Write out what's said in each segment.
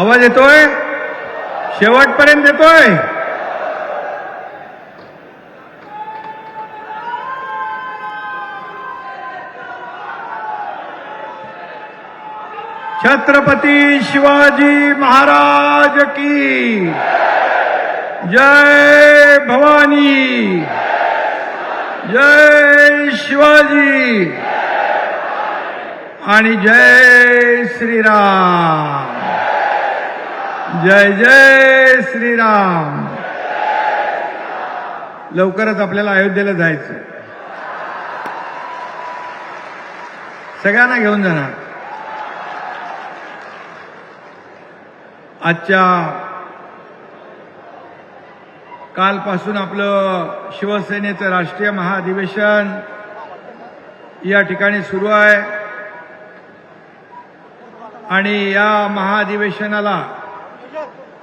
आवाज येतोय? शेवटपर्यंत येतोय? छत्रपती शिवाजी महाराज की जय भवानी जय शिवाजी आणि जय श्रीराम। जय जय श्रीराम. लवकरच आपल्याला अयोध्येला जायचं. सगळ्यांना घेऊन जाणार. आजच्या कालपासून आपलं शिवसेनेचं राष्ट्रीय महाधिवेशन या ठिकाणी सुरू आहे. आणि या महाधिवेशनाला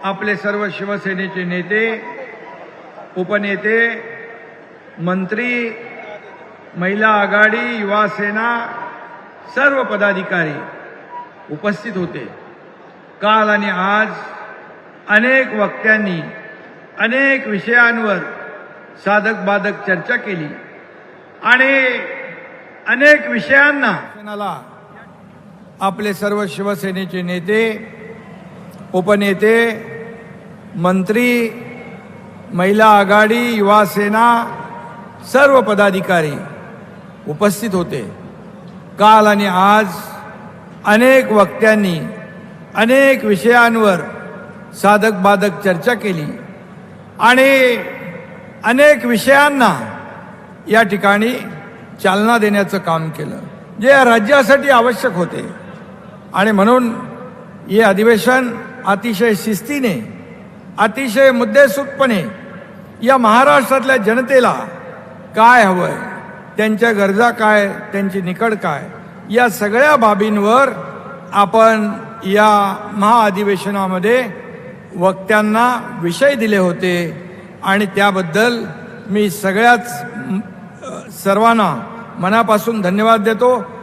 आपले सर्व शिवसेनेचे नेते उपनेते मंत्री महिला आघाडी युवा सेना सर्व पदाधिकारी उपस्थित होते. काल आणि आज अनेक वक्त्यांनी अनेक विषयांवर साधक बाधक चर्चा केली आणि अनेक विषयांना आपले सर्व शिवसेनेचे नेते उपनेते मंत्री महिला आघाडी युवा सेना सर्व पदाधिकारी उपस्थित होते. काल आणि आज अनेक वक्त्यांनी अनेक विषयांवर साधक बाधक चर्चा केली आणि अनेक विषयांना या ठिकाणी चालना देण्याचं काम केलं जे या राज्यासाठी आवश्यक होते. आणि म्हणून हे अधिवेशन अतिशय शिस्तीने अतिशय मुद्देसूदपणे या महाराष्ट्रातल्या जनतेला काय हवंय त्यांच्या गरजा काय त्यांची निकड काय या सगळ्या बाबींवर आपण या महाअधिवेशनामध्ये वक्त्यांना विषय दिले होते आणि त्याबद्दल मी सगळ्याच सर्वांना मनापासून धन्यवाद देतो.